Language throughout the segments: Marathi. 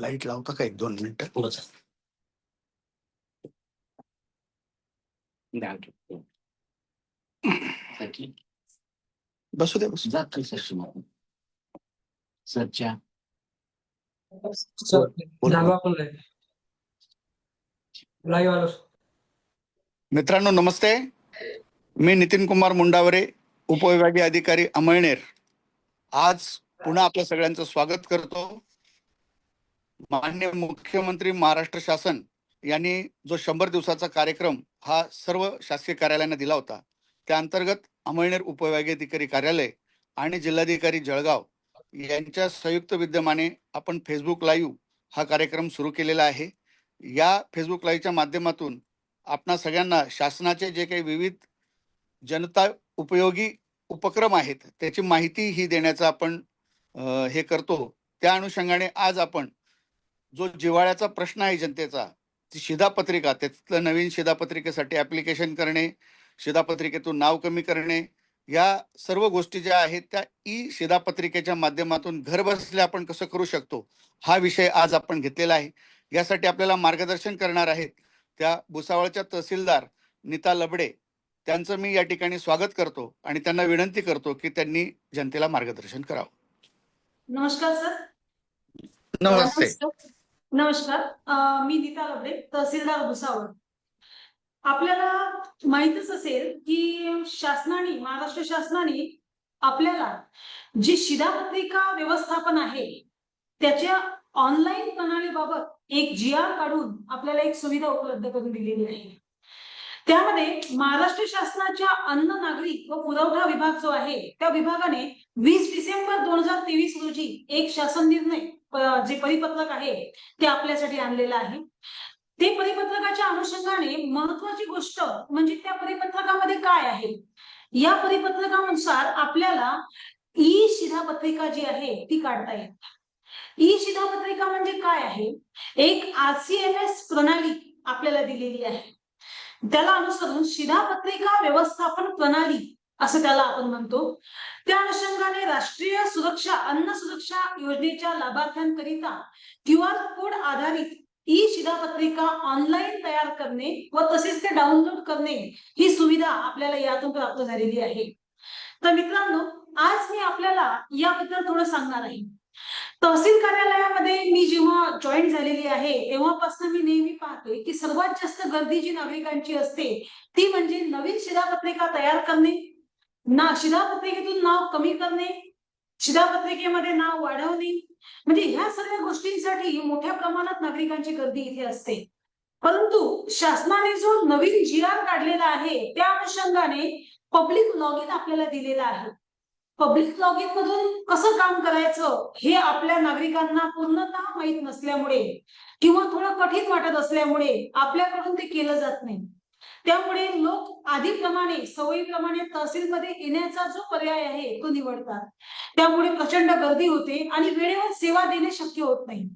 लाइट लावता का एक दोन मिनिटं. बसू दे बसू दे. सरच्या बोल. झालो आपण लाईव्ह लाईव्ह आलो मित्रांनो नमस्ते मी नितीन कुमार मुंडावरे उपविभागीय अधिकारी अमळनेर. आज पुन्हा आपल्या सगळ्यांचं स्वागत करतो. मान्य मुख्यमंत्री महाराष्ट्र शासन यांनी जो शंभर दिवसाचा कार्यक्रम हा सर्व शासकीय कार्यालयांना दिला होता त्या अंतर्गत अमळनेर उपविभागीय अधिकारी कार्यालय आणि जिल्हाधिकारी जळगाव यांच्या संयुक्त विद्यमाने आपण फेसबुक लाईव्ह हा कार्यक्रम सुरू केलेला आहे. या फेसबुक लाईव्हच्या माध्यमातून आपणा सगळ्यांना शासनाचे जे काही विविध जनता उपयोगी उपक्रम आहेत त्याची माहिती ही देण्याचा आपण हे करतो. त्या अनुषंगाने आज आपण जो जिव्हाळ्याचा प्रश्न आहे जनतेचा ती शिधापत्रिका त्यातलं नवीन शिधापत्रिकेसाठी ऍप्लिकेशन करणे शिधापत्रिकेतून नाव कमी करणे या सर्व गोष्टी ज्या आहेत त्या ई शिधापत्रिकेच्या माध्यमातून घर बसल्या आपण कसं करू शकतो हा विषय आज आपण घेतलेला आहे. यासाठी आपल्याला मार्गदर्शन करणार आहेत त्या भुसावळच्या तहसीलदार नीता लबडे. त्यांचं मी या ठिकाणी स्वागत करतो आणि त्यांना विनंती करतो की त्यांनी जनतेला मार्गदर्शन करावं. नमस्कार सर. नमस्ते. नमस्कार. मी नीता लबडे तहसीलदार भुसावळ. आपल्याला माहितच असेल की शासनाने महाराष्ट्र शासनाने आपल्याला जी शिधापत्रिका व्यवस्थापन आहे त्याच्या ऑनलाईन प्रणालीबाबत एक जी आर काढून आपल्याला एक सुविधा उपलब्ध करून दिलेली आहे. त्यामध्ये महाराष्ट्र शासनाच्या अन्न नागरिक व पुरवठा विभाग जो आहे त्या विभागाने वीस डिसेंबर दोन हजार तेवीस रोजी एक शासन निर्णय जे परिपत्रक आहे ते आपल्यासाठी आणलेलं आहे. ते परिपत्रकाच्या अनुषंगाने महत्वाची गोष्ट म्हणजे त्या परिपत्रकामध्ये काय आहे? या परिपत्रकानुसार आपल्याला ई शिधापत्रिका जी आहे ती काढता येईल ई शिधापत्रिका म्हणजे काय आहे? एक आरसीएमएस प्रणाली आपल्याला दिलेली आहे. त्याला अनुसरून शिधापत्रिका व्यवस्थापन प्रणाली असं त्याला आपण म्हणतो. त्या अनुषंगाने राष्ट्रीय सुरक्षा अन्न सुरक्षा योजनेच्या लाभार्थ्यांकरिता क्यू आर कोड आधारित ई शिधापत्रिका ऑनलाईन तयार करणे व तसेच ते डाउनलोड करणे ही सुविधा आपल्याला यातून प्राप्त झालेली आहे. तर मित्रांनो आज मी आपल्याला याबद्दल थोडं सांगणार आहे. तहसील कार्यालयामध्ये मी जेव्हा जॉईन झालेली आहे तेव्हापासून मी नेहमी पाहते की सर्वात जास्त गर्दी जी नागरिकांची असते ती म्हणजे नवीन शिधापत्रिका तयार करणे ना शिधापत्रिकेतून नाव कमी करणे शिधापत्रिकेमध्ये नाव वाढवणे. म्हणजे ह्या सगळ्या गोष्टींसाठी मोठ्या प्रमाणात नागरिकांची गर्दी इथे असते. परंतु शासनाने जो नवीन जी आर काढलेला आहे त्या अनुषंगाने पब्लिक लॉग इन आपल्याला दिलेला आहे. पब्लिक लॉग इन मधून कसं काम करायचं हे आपल्या नागरिकांना पूर्णतः माहीत नसल्यामुळे किंवा थोडं कठीण वाटत असल्यामुळे आपल्याकडून ते केलं जात नाही. त्यामुळे लोक आधीप्रमाणे सवयीप्रमाणे तहसीलमध्ये येण्याचा जो पर्याय आहे तो निवडतात. त्यामुळे प्रचंड गर्दी होते आणि वेळेवर सेवा देणे शक्य होत नाही.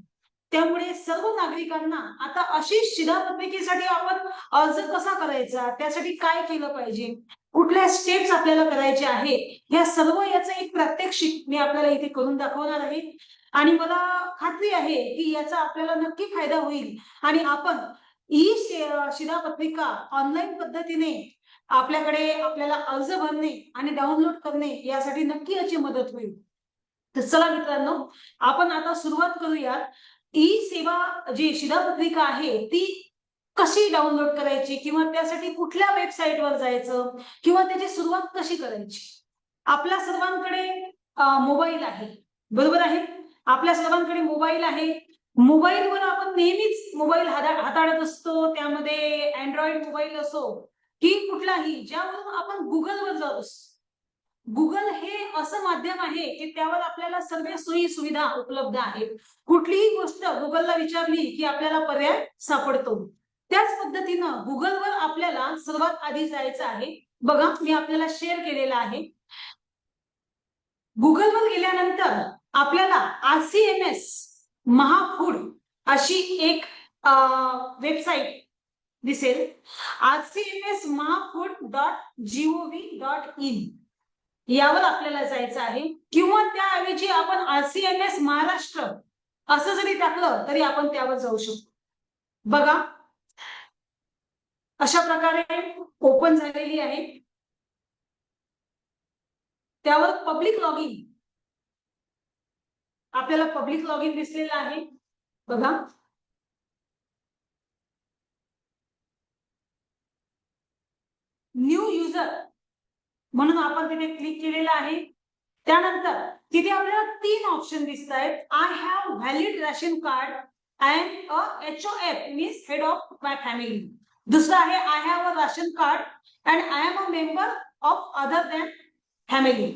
त्यामुळे सर्व नागरिकांना आता अशी शिधापत्रिकेसाठी आपण अर्ज कसा करायचा? त्यासाठी काय केलं पाहिजे? कुठल्या स्टेप्स आपल्याला करायचे आहे या सर्व याचं एक प्रात्यक्षिक मी आपल्याला इथे करून दाखवणार आहे. आणि मला खात्री आहे की याचा आपल्याला नक्की फायदा होईल. आणि आपण ई शिधापत्रिका ऑनलाईन पद्धतीने आपल्याकडे आपल्याला अर्ज भरणे आणि डाउनलोड करणे यासाठी नक्की याची मदत होईल. तर चला मित्रांनो आपण आता सुरुवात करूयात. ई सेवा जी शिधापत्रिका आहे ती कशी डाउनलोड करायची किंवा त्यासाठी कुठल्या वेबसाईटवर जायचं किंवा त्याची सुरुवात कशी करायची? आपल्या सर्वांकडे मोबाईल आहे. बरोबर आहे? आपल्या सर्वांकडे मोबाईल आहे. मोबाईलवर आपण नेहमीच मोबाईल हाताळत असतो त्यामध्ये अँड्रॉइड मोबाईल असो की कुठलाही ज्यावरून आपण गुगलवर जात असतो. गुगल हे असं माध्यम आहे की त्यावर आपल्याला सर्व सोयी सुविधा उपलब्ध आहेत. कुठलीही गोष्ट गुगलला विचारली की आपल्याला पर्याय सापडतो. त्याच पद्धतीनं गुगलवर आपल्याला सर्वात आधी जायचं आहे. बघा मी आपल्याला शेअर केलेलं आहे. गुगलवर गेल्यानंतर आपल्याला आरसीएमएस महाफूड अशी एक वेबसाईट दिसेल. RCMS mahafood dot gov dot in यावर आपल्याला जायचं आहे. किंवा त्याऐवजी आपण आरसीएमएस महाराष्ट्र असं जरी टाकलं तरी आपण त्यावर जाऊ शकतो. बघा. अशा प्रकारे ओपन झालेली आहे. त्यावर पब्लिक लॉग इन आपल्याला पब्लिक लॉगिन दिसलेलं आहे. न्यू युजर म्हणून आपण तिथे क्लिक केलेलं आहे. तिथे आपल्याला तीन ऑप्शन दिसत आहेत I have valid ration card and a H O F means head of my family दुसरं आहे I have a ration card and I am a member of other than family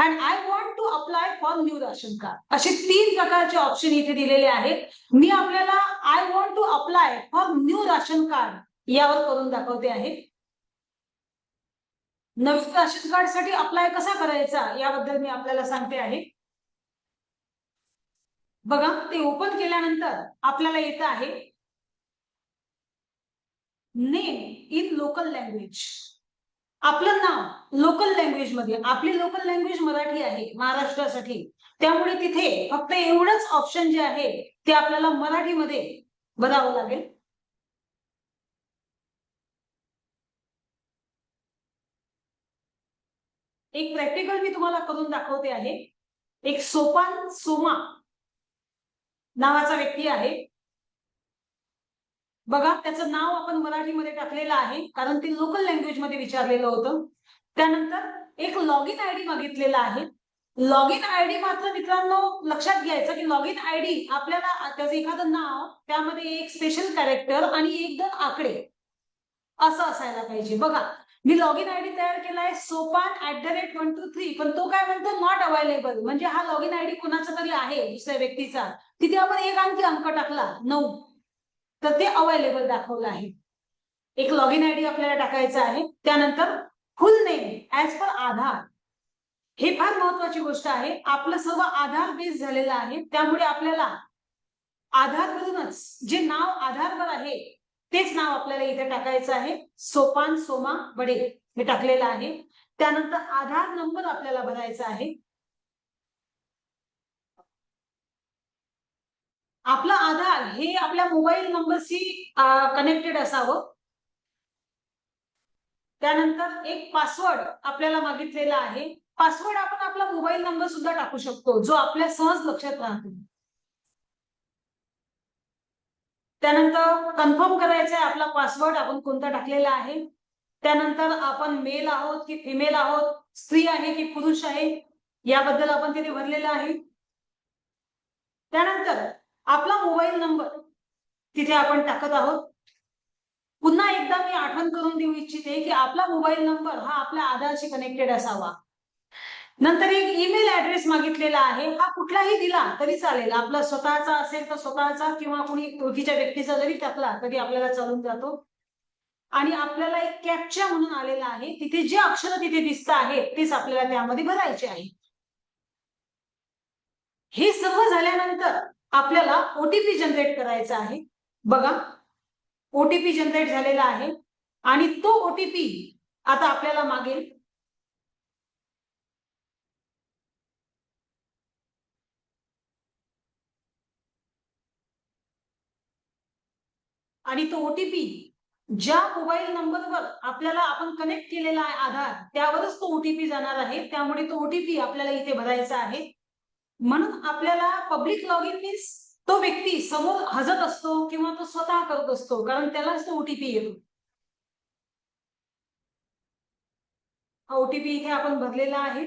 and I want to apply for new ration card असे तीन प्रकारचे ऑप्शन इथे दिलेले आहेत. मी आपल्याला I want to apply for new ration card यावर करून दाखवते आहे. नवीन राशन कार्डसाठी अप्लाय कसा करायचा याबद्दल मी आपल्याला सांगते आहे. बघा ते ओपन केल्यानंतर आपल्याला येत आहे. नेम इन लोकल लँग्वेज आपलं नाव लोकल लँग्वेजमध्ये आपली लोकल लँग्वेज मराठी आहे महाराष्ट्रासाठी. त्यामुळे तिथे फक्त एवढंच ऑप्शन जे आहे ते आपल्याला मराठीमध्ये बघावं लागेल. एक प्रॅक्टिकल मी तुम्हाला करून दाखवते आहे. एक सोपान सोमा नावाचा व्यक्ती आहे. बघा त्याचं नाव आपण मराठीमध्ये टाकलेलं आहे कारण ते लोकल लँग्वेजमध्ये विचारलेलं होतं. त्यानंतर एक लॉग इन आय डी मागितलेला आहे. लॉग इन आय डी मात्र मित्रांनो लक्षात घ्यायचं की लॉग इन आय डी आपल्याला त्याचं एखादं नाव त्यामध्ये एक स्पेशल कॅरेक्टर आणि एक दोन आकडे. असं असायला पाहिजे. बघा मी लॉग इन आय डी तयार केलाय Sopan at the rate one two three पण तो काय म्हणतो? नॉट अवेलेबल म्हणजे हा लॉग इन आय डी कोणाचा तरी आहे दुसऱ्या व्यक्तीचा. तिथे आपण एक आणखी अंक टाकला नऊ. तर ते अवेलेबल दाखवलं आहे. एक लॉग इन आय डी आपल्याला टाकायचं आहे. त्यानंतर फुल नेम ऍज पर आधार. हे फार महत्वाची गोष्ट आहे. आपलं सर्व आधार बेस झालेलं आहे. त्यामुळे आपल्याला आधारवरूनच जे नाव आधारवर आहे तेच नाव आपल्याला इथे टाकायचं आहे. सोपान सोमा बडे हे टाकलेलं आहे. त्यानंतर आधार नंबर आपल्याला भरायचा आहे. आपलं आधार हे आपल्या मोबाईल नंबरशी कनेक्टेड असावं. त्यानंतर एक पासवर्ड आपल्याला मागितलेला आहे. पासवर्ड आपण आपला मोबाईल नंबर सुद्धा टाकू शकतो जो आपल्या सहज लक्षात राहतो. त्यानंतर कन्फर्म करायचा आहे आपला पासवर्ड आपण कोणता टाकलेला आहे. त्यानंतर आपण मेल आहोत की फिमेल आहोत स्त्री आहे की पुरुष आहे याबद्दल आपण तिथे भरलेलं आहे. त्यानंतर आपला मोबाईल नंबर तिथे आपण टाकत आहोत. पुन्हा एकदा मी आठवण करून देऊ इच्छिते की आपला मोबाईल नंबर हा आपल्या आधारशी कनेक्टेड असावा. नंतर एक ईमेल ऍड्रेस मागितलेला आहे. हा कुठलाही दिला तरी चालेल. आपला स्वतःचा असेल तर स्वतःचा किंवा कुणी ओळखीच्या व्यक्तीचा जरी टाकला तरी आपल्याला चालून जातो. आणि आपल्याला एक कॅप्चा म्हणून आलेला आहे. तिथे जे अक्षर तिथे दिसत आहेत तेच आपल्याला त्यामध्ये भरायचे आहे. हे सर्व झाल्यानंतर आपल्याला ओटीपी जनरेट करायचा आहे. बघा ओटीपी जनरेट झालेला आहे. आणि तो ओटीपी आता आपल्याला मागेल. आणि तो ओटीपी ज्या मोबाईल नंबरवर आपल्याला आपण कनेक्ट केलेला आहे आधार त्यावरच तो ओटीपी जाणार आहे. त्यामुळे तो ओटीपी आपल्याला इथे भरायचा आहे. म्हणून आपल्याला पब्लिक लॉग इन मीन्स तो व्यक्ती समोर हजत असतो किंवा तो स्वतः करत असतो कारण त्यालाच तो ओटीपी येतो. हा ओटीपी इथे आपण भरलेला आहे.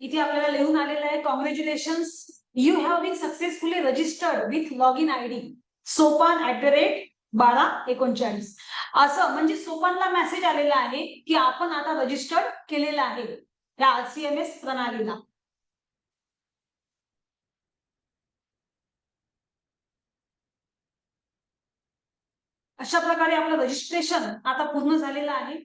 इथे आपल्याला लिहून आलेलं आहे congratulation you have been successfully registered with log in I D Sopan at the rate बारा एकोणचाळीस. असं म्हणजे सोपानला मेसेज आलेला आहे की आपण आता रजिस्टर्ड केलेलं आहे या आरसीएमएस प्रणालीला. अशा प्रकारे आपलं रजिस्ट्रेशन आता पूर्ण झालेलं आहे.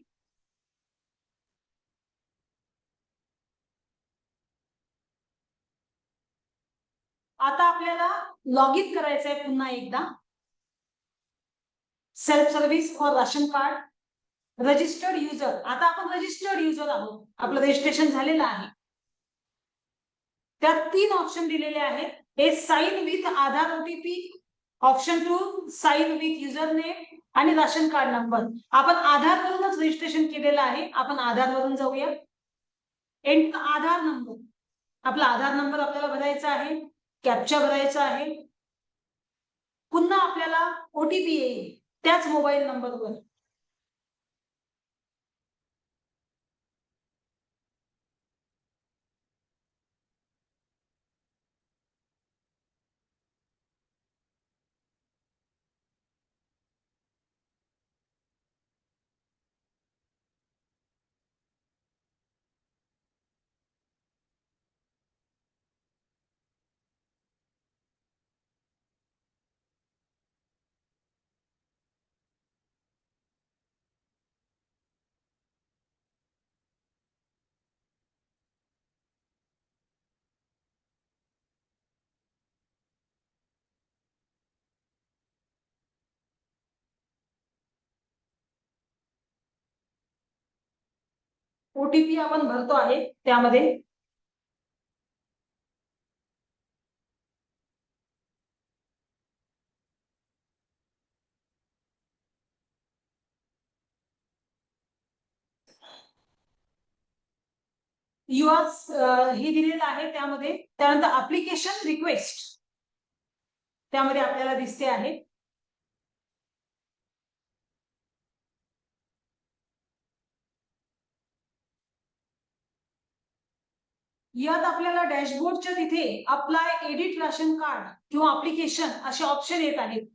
आता आपल्याला लॉग इन करायचं आहे पुन्हा एकदा. Self service for ration card registered user आता आपण रजिस्टर्ड युजर आहोत. आपलं रजिस्ट्रेशन झालेलं आहे. त्यात तीन ऑप्शन दिलेले आहेत. हे sign with Aadhaar OTP option two sign with user name आणि राशन कार्ड नंबर आपण आधारवरूनच रजिस्ट्रेशन केलेलं आहे. आपण आधारवरून जाऊया. एंटर आधार नंबर आपला आधार नंबर आपल्याला भरायचा आहे. कॅप्चा भरायचा आहे. पुन्हा आपल्याला ओटीपी येईल. त्याच मोबाईल नंबरवर. ओटीपी आपण भरतो आहे त्यामध्ये युआस uh, हे दिलेलं आहे त्यामध्ये त्यानंतर अप्लिकेशन रिक्वेस्ट त्यामध्ये आपल्याला दिसते आहे. यात आपल्याला डॅशबोर्डच्या तिथे अप्लाय एडिट राशन कार्ड किंवा अप्लिकेशन असे ऑप्शन येत आहेत.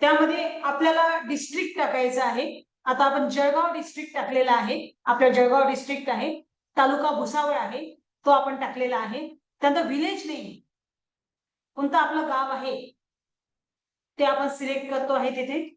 त्यामध्ये आपल्याला डिस्ट्रिक्ट टाकायचं आहे. आता आपण जळगाव डिस्ट्रिक्ट टाकलेला आहे. आपल्या जळगाव डिस्ट्रिक्ट आहे. तालुका भुसावळ आहे. तो आपण टाकलेला आहे. त्यानंतर विलेज नेम कोणतं आपलं गाव आहे? ते आपण सिलेक्ट करतो आहे तिथे.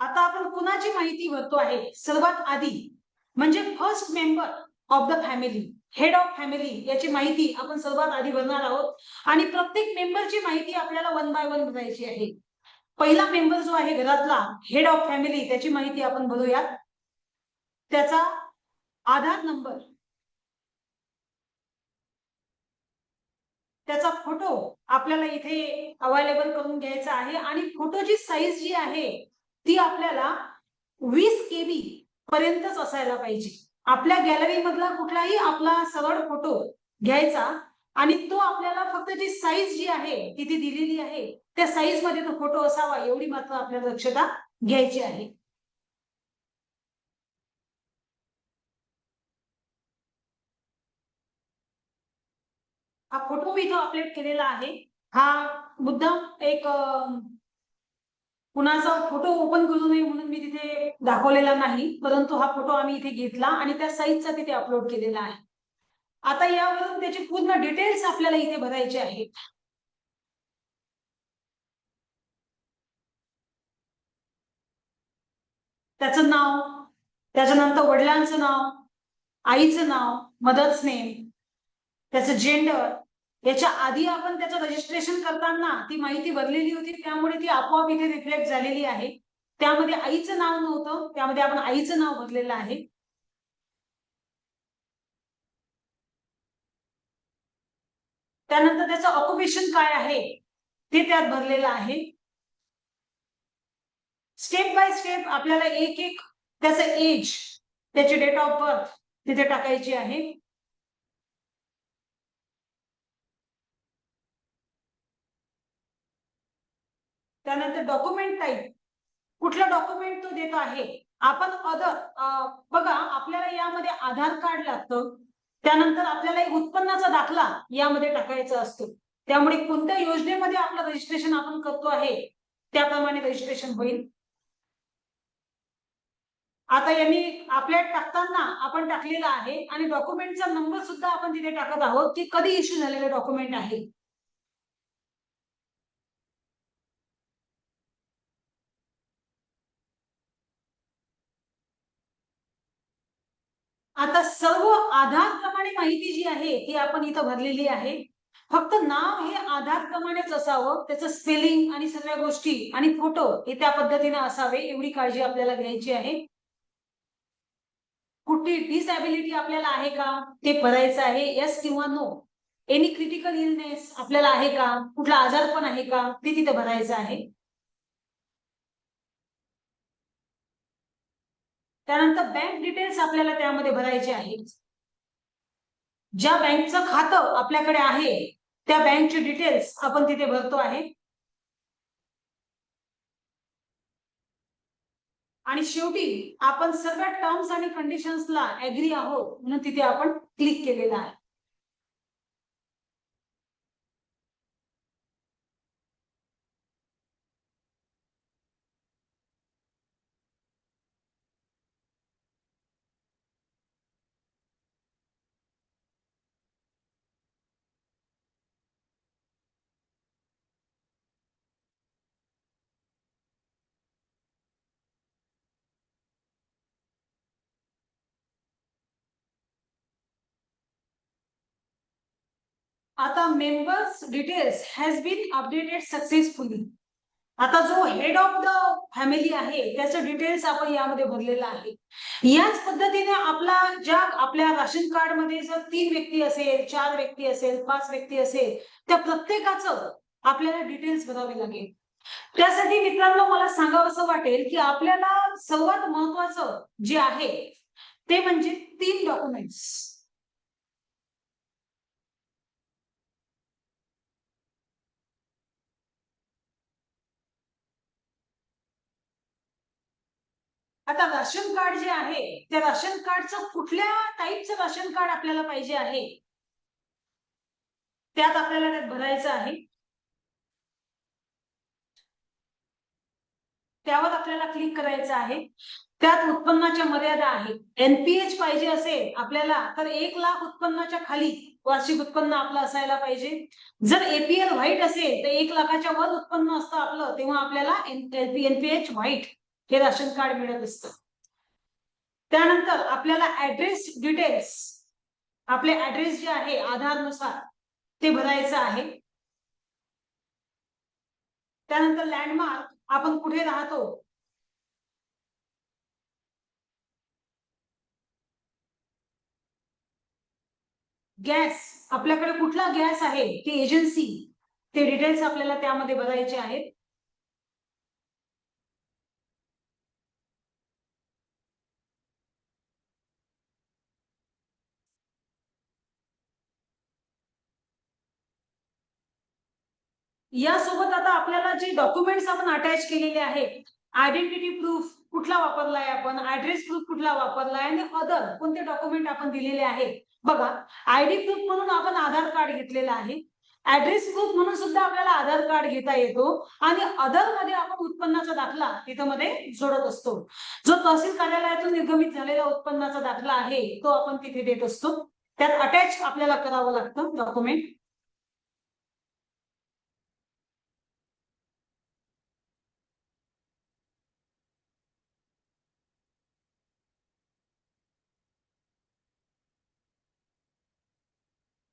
आता आपण कुणाची माहिती भरतो आहे? सर्वात आधी म्हणजे first member of the family head of family याची माहिती आपण सर्वात आधी भरणार आहोत. आणि प्रत्येक मेंबरची माहिती आपल्याला वन बाय वन भरायची आहे. पहिला मेंबर जो आहे घरातला हेड ऑफ फॅमिली त्याची माहिती आपण भरूयात. त्याचा आधार नंबर त्याचा फोटो आपल्याला इथे अवेलेबल करून घ्यायचा आहे. आणि फोटोची साईज जी आहे ती आपल्याला वीस केबी पर्यंतच असायला पाहिजे. आपल्या गॅलरी मधला कुठलाही आपला सरळ फोटो घ्यायचा आणि तो आपल्याला फक्त जी साईज जी आहे ती ती दिलेली आहे त्या साईजमध्ये तो फोटो असावा एवढी मात्र आपल्याला दक्षता घ्यायची आहे. हा फोटो मी इथं अपलोड केलेला आहे. हा मुद्दाम एक कुणाचा फोटो ओपन करू नये म्हणून मी तिथे दाखवलेला नाही परंतु हा फोटो आम्ही इथे घेतला आणि त्या साईजचा तिथे अपलोड केलेला आहे. आता यावरून त्याची पूर्ण डिटेल्स आपल्याला इथे भरायचे आहेत त्याचं नाव त्याच्यानंतर वडिलांचं नाव आईचं नाव मदर्स नेम त्याचं जेंडर याच्या आधी आपण त्याचं रजिस्ट्रेशन करताना ती माहिती भरलेली होती त्यामुळे ती आपोआप इथे रिफ्लेक्ट झालेली आहे. त्यामध्ये आईचं नाव नव्हतं त्यामध्ये आपण आईचं नाव भरलेलं आहे. त्यानंतर त्याचं ऑक्युपेशन काय आहे ते त्यात भरलेलं आहे. स्टेप बाय स्टेप आपल्याला एक एक त्याचं एज त्याची डेट ऑफ बर्थ तिथे टाकायची आहे. त्यानंतर डॉक्युमेंट टाईप कुठलं डॉक्युमेंट तो देत आहे? आपण अदर बघा आपल्याला यामध्ये आधार कार्ड लागतं. त्यानंतर आपल्याला एक उत्पन्नाचा दाखला यामध्ये टाकायचा असतो. त्यामुळे कोणत्या योजनेमध्ये आपलं रजिस्ट्रेशन आपण करतो आहे? त्याप्रमाणे रजिस्ट्रेशन होईल. आता यांनी आपल्या टाकताना आपण टाकलेला आहे आणि डॉक्युमेंटचा नंबर सुद्धा आपण तिथे टाकत आहोत की कधी इश्यू झालेलं डॉक्युमेंट आहे. आता सर्व आधार प्रमाणे माहिती जी आहे ती आपण इथं भरलेली आहे. फक्त नाव हे आधार प्रमाणेच असावं त्याचं स्पेलिंग आणि सगळ्या गोष्टी आणि फोटो हे त्या पद्धतीने असावे एवढी काळजी आपल्याला घ्यायची आहे. कुठली डिसॅबिलिटी आपल्याला आहे का? ते भरायचं आहे येस किंवा नो एनी क्रिटिकल इलनेस आपल्याला आहे का? कुठला आजार पण आहे का? ते तिथे भरायचं आहे. त्यानंतर बँक डिटेल्स आपल्याला त्यामध्ये भरायचे आहेत. ज्या बँकचं खातं आपल्याकडे आहे त्या बँकचे डिटेल्स आपण तिथे भरतो आहे. आणि शेवटी आपण सर्व टर्म्स आणि कंडिशन्सला ऍग्री आहोत म्हणून तिथे आपण क्लिक केलेलं आहे. आता members details has been updated successfully आता जो हेड ऑफ द फॅमिली आहे त्याचं डिटेल्स आपण यामध्ये भरलेलं आहे. याच पद्धतीने आपला ज्या आपल्या राशन कार्डमध्ये जर तीन व्यक्ती असेल चार व्यक्ती असेल पाच व्यक्ती असेल त्या प्रत्येकाचं आपल्याला डिटेल्स भरावे लागेल. त्यासाठी मित्रांनो मला सांगावं वाटेल की आपल्याला सर्वात महत्वाचं जे आहे ते म्हणजे तीन डॉक्युमेंट्स आता राशन कार्ड जे आहे त्या राशन कार्डचं कुठल्या टाईपचं राशन कार्ड आपल्याला पाहिजे आहे? त्यात आपल्याला त्यात भरायचं आहे? त्यावर आपल्याला क्लिक करायचं आहे. त्यात उत्पन्नाच्या मर्यादा आहेत. एनपीएच पाहिजे असेल आपल्याला तर एक लाख उत्पन्नाच्या खाली वार्षिक उत्पन्न आपलं असायला पाहिजे. जर एपीएल व्हाईट असेल तर एक लाखाच्या वर उत्पन्न असतं आपलं तेव्हा आपल्याला एनपीएच व्हाईट हे राशन कार्ड मिळत असतं. त्यानंतर आपल्याला ऍड्रेस डिटेल्स आपले ऍड्रेस जे आहे आधारनुसार ते भरायचं आहे. त्यानंतर लँडमार्क आपण कुठे राहतो? गॅस आपल्याकडे कुठला गॅस आहे? ती एजन्सी ते डिटेल्स आपल्याला त्यामध्ये भरायचे आहेत. यासोबत आता आपल्याला जे डॉक्युमेंट्स आपण अटॅच केलेले आहेत आयडेंटिटी प्रूफ कुठला वापरलाय आपण ऍड्रेस प्रूफ कुठला वापरलाय आणि अदर कोणते डॉक्युमेंट आपण दिलेले आहेत. बघा आयडी प्रूफ म्हणून आपण आधार कार्ड घेतलेलं आहे. ऍड्रेस प्रूफ म्हणून सुद्धा आपल्याला आधार कार्ड घेता येतो आणि अदरमध्ये आपण उत्पन्नाचा दाखला तिथं मध्ये जोडत असतो. जो तहसील कार्यालयातून निर्गमित झालेला उत्पन्नाचा दाखला आहे तो आपण तिथे देत असतो. त्यात अटॅच आपल्याला करावं लागतं डॉक्युमेंट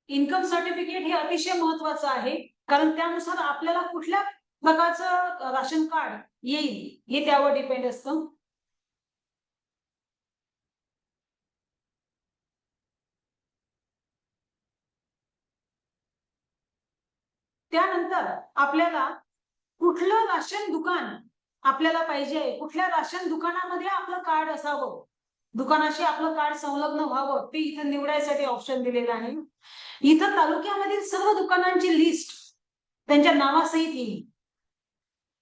इन्कम सर्टिफिकेट हे अतिशय महत्वाचं आहे. कारण त्यानुसार आपल्याला कुठल्या प्रकारचं राशन कार्ड येईल हे त्यावर डिपेंड असतं. त्यानंतर आपल्याला कुठलं राशन दुकान आपल्याला पाहिजे कुठल्या राशन दुकानामध्ये आपलं कार्ड असावं? दुकानाशी आपलं कार्ड संलग्न व्हावं ते इथं निवडायसाठी ऑप्शन दिलेलं आहे. इथं तालुक्यामधील सर्व दुकानांची लिस्ट त्यांच्या नावासहित येईल.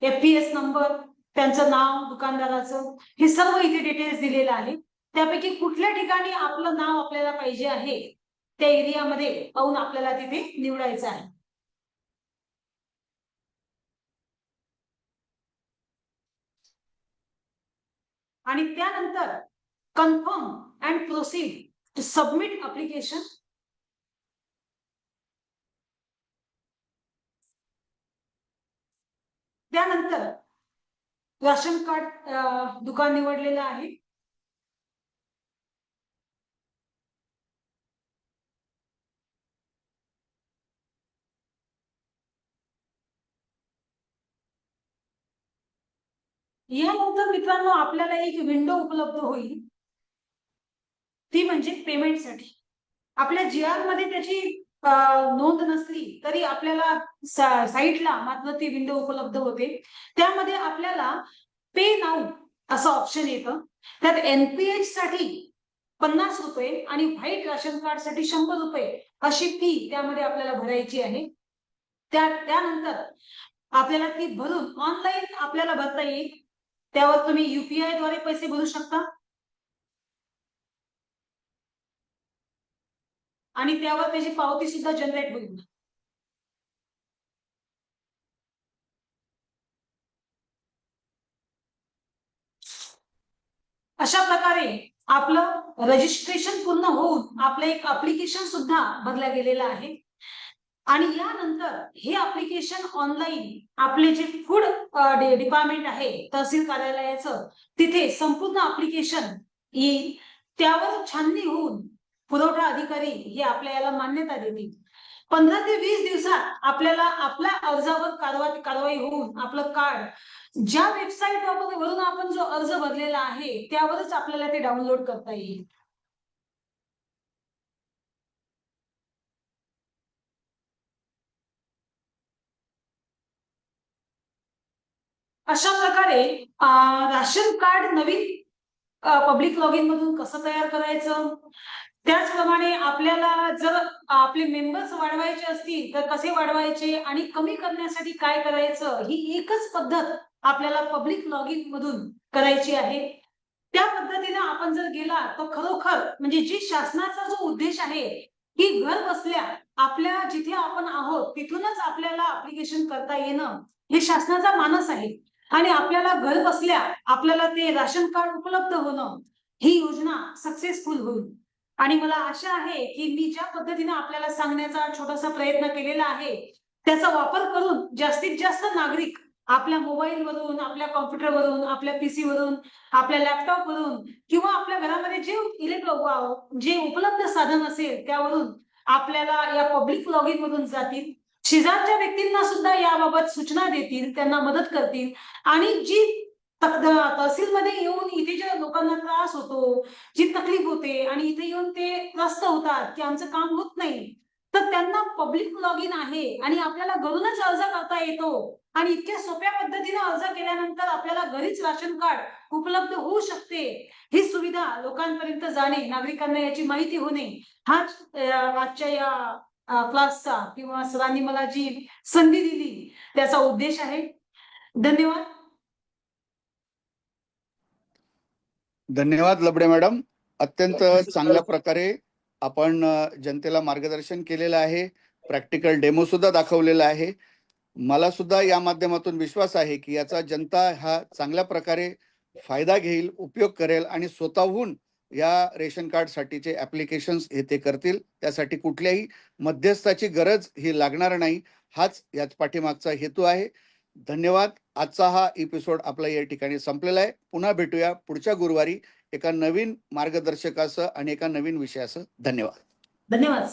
एफ पी एस नंबर त्यांचं नाव दुकानदाराचं हे सर्व इथे डिटेल्स दिलेलं आहे. त्यापैकी कुठल्या ठिकाणी आपलं नाव आपल्याला पाहिजे आहे त्या एरियामध्ये पाहून आपल्याला तिथे निवडायचं आहे. आणि त्यानंतर confirm and proceed to submit application त्यानंतर राशन कार्ड दुकान निवडलेलं आहे. यानंतर मित्रांनो आपल्याला एक विंडो उपलब्ध होईल. ती म्हणजे पेमेंटसाठी आपल्या जी आरमध्ये त्याची नोंद नसली तरी आपल्याला साईटला मात्र ती विंडो उपलब्ध होते. त्यामध्ये आपल्याला पे नाऊ असं ऑप्शन येतं. त्यात एनपीएच साठी पन्नास रुपये आणि व्हाईट राशन कार्डसाठी शंभर रुपये अशी फी त्यामध्ये आपल्याला भरायची आहे. त्या त्यानंतर आपल्याला ती भरून ऑनलाईन आपल्याला भरता येईल. त्यावर तुम्ही युपीआयद्वारे पैसे भरू शकता. आणि त्यावर त्याची पावती सुद्धा जनरेट होईल. अशा प्रकारे आपलं रजिस्ट्रेशन पूर्ण होऊन आपलं एक अप्लिकेशन सुद्धा भरलं गेलेलं आहे. आणि यानंतर हे अप्लिकेशन ऑनलाईन आपले जे फूड डिपार्टमेंट आहे तहसील कार्यालयाचं तिथे संपूर्ण अप्लिकेशन येईल. त्यावर छाननी होऊन पुरवठा अधिकारी हे आपल्या याला मान्यता देतील. पंधरा ते वीस दिवसात आपल्याला आपल्या अर्जावर कारवाई कारवाई होऊन आपलं कार्ड ज्या वेबसाईट वरून आपण जो अर्ज भरलेला आहे त्यावरच आपल्याला ते डाउनलोड करता येईल. अशा प्रकारे राशन कार्ड नवीन पब्लिक लॉग इन मधून कसं तयार करायचं? त्याचप्रमाणे आपल्याला जर आपले मेंबर्स वाढवायचे असतील तर कसे वाढवायचे आणि कमी करण्यासाठी काय करायचं ही एकच पद्धत आपल्याला पब्लिक लॉगिन मधून करायची आहे. त्या पद्धतीने आपण जर गेला तर खरोखर म्हणजे जी शासनाचा जो उद्देश आहे की घर बसल्या आपल्या जिथे आपण आहोत तिथूनच आपल्याला अप्लिकेशन करता येणं हे शासनाचा मानस आहे. आणि आपल्याला घर बसल्या आपल्याला ते राशन कार्ड उपलब्ध होणं ही योजना सक्सेसफुल होईल. आणि मला आशा आहे की मी ज्या पद्धतीने आपल्याला सांगण्याचा छोटासा प्रयत्न केलेला आहे त्याचा वापर करून जास्तीत जास्त नागरिक आपल्या मोबाईलवरून आपल्या कॉम्प्युटरवरून आपल्या पीसी वरून आपल्या लॅपटॉप वरून किंवा आपल्या घरामध्ये जे इलेक्ट्रॉ जे उपलब्ध साधन असेल त्यावरून आपल्याला या पब्लिक लॉगिन मधून जातील. शेजारच्या व्यक्तींना सुद्धा याबाबत सूचना देतील त्यांना मदत करतील. आणि जी तहसीलमध्ये येऊन इथे ज्या लोकांना त्रास होतो जी तकलीफ होते आणि इथे येऊन ते त्रस्त होतात की आमचं काम होत नाही तर त्यांना पब्लिक लॉग इन आहे आणि आपल्याला घरूनच अर्ज करता येतो. आणि इतक्या सोप्या पद्धतीने अर्ज केल्यानंतर आपल्याला घरीच राशन कार्ड उपलब्ध होऊ शकते. ही सुविधा लोकांपर्यंत जाणे नागरिकांना याची माहिती होणे हाच आजच्या या क्लासचा किंवा सरांनी मला जी संधी दिली त्याचा उद्देश आहे. धन्यवाद. धन्यवाद लबडे मॅडम. अत्यंत चांगल्या प्रकारे आपण जनतेला मार्गदर्शन केलेलं आहे. प्रॅक्टिकल डेमो सुद्धा दाखवलेला आहे. मला सुद्धा या माध्यमातून विश्वास आहे की याचा जनता हा चांगल्या प्रकारे फायदा घेईल उपयोग करेल आणि स्वतःहून या रेशन कार्ड साठीचे ऍप्लिकेशन हे ते करतील. त्यासाठी कुठल्याही मध्यस्थाची गरज ही लागणार नाही. हाच याच पाठीमागचा हेतू आहे. धन्यवाद. आजचा हा एपिसोड आपला या ठिकाणी संपलेला आहे. पुन्हा भेटूया पुढच्या गुरुवारी एका नवीन मार्गदर्शकासह आणि एका नवीन विषयासह. धन्यवाद. धन्यवाद.